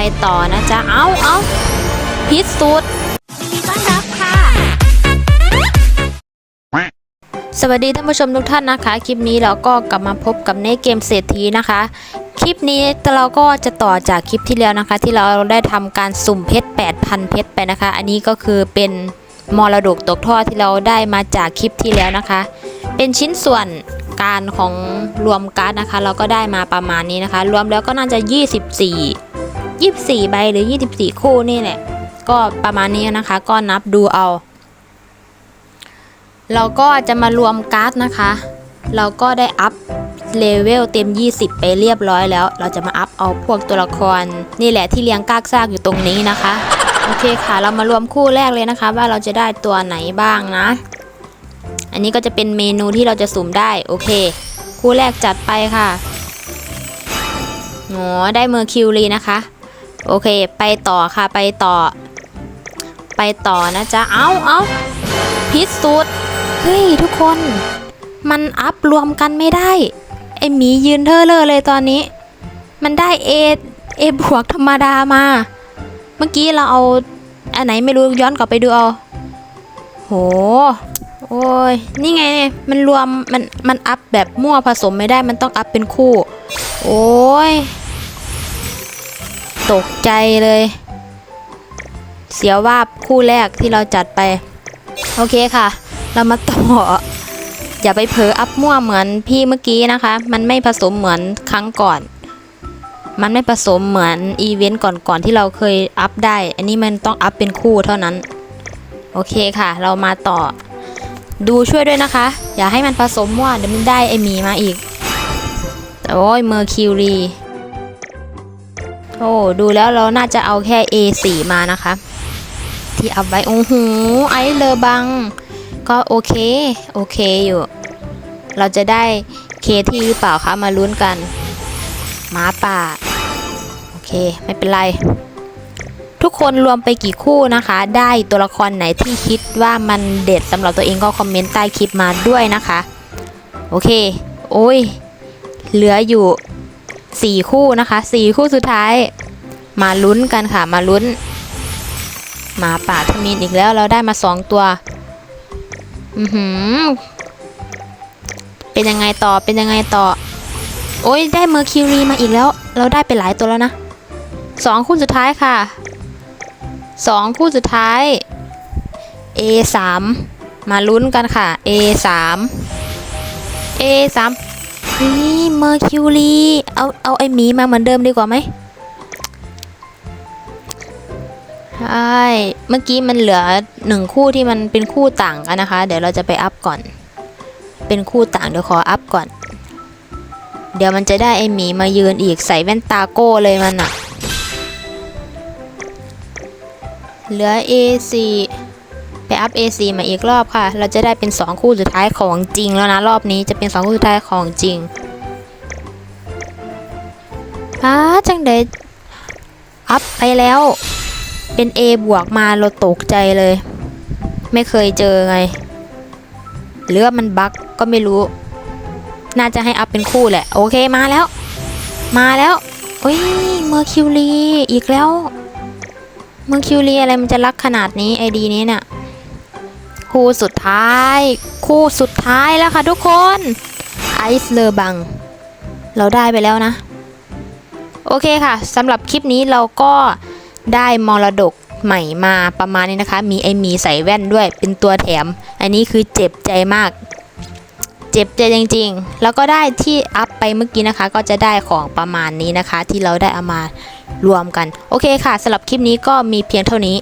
ไปต่อนะจ๊ะ เอาเอาพิษสุดยินดีต้อนรับค่ะ สวัสดีท่านผู้ชมทุกท่านนะคะ คลิปนี้เราก็กลับมาพบกับในเกมเศรษฐีนะคะ คลิปนี้เราก็จะต่อจากคลิปที่แล้วนะคะ ที่เราได้ทำการสุ่มเพชร 8,000 เพชรไปนะคะ อันนี้ก็คือเป็นมรดกตกทอดที่เราได้มาจากคลิปที่แล้วนะคะ เป็นชิ้นส่วนการของรวมการ์ดนะคะ เราก็ได้มาประมาณนี้นะคะ รวมแล้วก็น่าจะ 24 24 ใบหรือ 24 คู่นี่แหละ ก็ประมาณนี้นะคะ ก็นับดูเอา เราก็จะมารวมการ์ดนะคะ เราก็ได้อัพเลเวลเต็ม 20 ไปเรียบร้อยแล้ว เราจะมาอัพเอาพวกตัวละคร นี่แหละที่เลี้ยงกากซากอยู่ตรงนี้นะคะ โอเคค่ะ เรามารวมคู่แรกเลยนะคะ ว่าเราจะได้ตัวไหนบ้างนะ อันนี้ก็จะเป็นเมนูที่เราจะสุ่มได้ โอเค คู่แรกจัดไปค่ะอ๋อได้เมอร์คิวรีนะคะ โอเค ไปต่อค่ะ ไปต่อ ไปต่อนะจ๊ะ เอาเอาพิษสุดเฮ้ย ทุกคน มันอัพรวมกันไม่ได้ ไอหมียืนเทอเลอเลยตอนนี้ มันได้เอเอบวกธรรมดามา เมื่อกี้เราเอา อันไหนไม่รู้ย้อนกลับไปดูเอา โห โอ้ย นี่ไง มันรวม มัน มันอัพแบบมั่วผสมไม่ได้ มันต้องอัพเป็นคู่ โอ้ย ตกใจเลย เสียว่าบคู่แรกที่เราจัดไป โอเคค่ะ เรามาต่อ อย่าไปเผลออัพมั่วเหมือนพี่เมื่อกี้นะคะ มันไม่ผสมเหมือนครั้งก่อน มันไม่ผสมเหมือนอีเวนต์ก่อนๆที่เราเคยอัพได้ อันนี้มันต้องอัพเป็นคู่เท่านั้น โอเคค่ะ เรามาต่อ ดูช่วยด้วยนะคะ อย่าให้มันผสมมั่วเดี๋ยวมันได้ไอหมีมาอีก โอ้ยเมอร์คิวรี โอ้ดูแล้วเราน่าจะเอาแค่ A4 มานะคะ ที่อัพไว้โอ้โหไอเลอบัง ก็โอเค โอเคอยู่ เราจะได้เคที่หรือเปล่าคะมาลุ้นกันหมาป่า โอเค ไม่เป็นไร ทุกคนรวมไปกี่คู่นะคะ ได้ตัวละครไหนที่คิดว่ามันเด็ดสำหรับตัวเองก็คอมเมนต์ใต้คลิปมาด้วยนะคะ โอเค โอ้ย เหลืออยู่ 4 คู่นะคะ4คู่สุดท้าย มาลุ้นกันค่ะมาลุ้นหมาป่าทมินอีกแล้วเราได้มา 2 ตัว อือหือ เป็นยังไงต่อเป็นยังไงต่อ โอ้ยได้เมอร์คิวรีมาอีกแล้ว เราได้ไปหลายตัวแล้วนะสองคู่สุดท้ายค่ะสองคู่สุดท้าย A 3มาลุ้นกันค่ะ A 3 A 3 นี่เมอร์คิวรีเอาเอาไอหมีมาเหมือนเดิมดีกว่าไหมใช่เมื่อกี้มันเหลือหนึ่งคู่ที่มันเป็นคู่ต่างกันนะคะ เดี๋ยวเราจะไปอัพก่อน เป็นคู่ต่างเดี๋ยวขออัพก่อน เดี๋ยวมันจะได้ไอหมีมายืนอีกใส่แว่นตาโก้เลยมันอะเหลือ A4 ไปอัพ A4 มาอีกรอบค่ะ เราจะได้เป็น 2 คู่สุดท้ายของจริงแล้วนะ รอบนี้จะเป็น 2 คู่สุดท้ายของจริงอ้าจังเดอัพไปแล้ว เป็น A บวกมาเราตกใจเลย ไม่เคยเจอไง หรือว่ามันบั๊กก็ไม่รู้ น่าจะให้อัพเป็นคู่แหละ โอเคมาแล้ว มาแล้วโอ้ยเมอร์คิวรีอีกแล้ว เมอร์คิวรีอะไรมันจะรักขนาดนี้ไอดีนี้เนี่ย คู่สุดท้าย คู่สุดท้ายแล้วค่ะทุกคนไอซ์เลอบัง เราได้ไปแล้วนะ โอเคค่ะสำหรับคลิปนี้เราก็ได้มรดกใหม่มาประมาณนี้นะคะ มีไอหมีใส่แว่นด้วยเป็นตัวแถม อันนี้คือเจ็บใจมาก เจ็บใจจริงๆ แล้วก็ได้ที่อัพไปเมื่อกี้นะคะ ก็จะได้ของประมาณนี้นะคะ ที่เราได้เอามารวมกัน โอเคค่ะสำหรับคลิปนี้ก็มีเพียงเท่านี้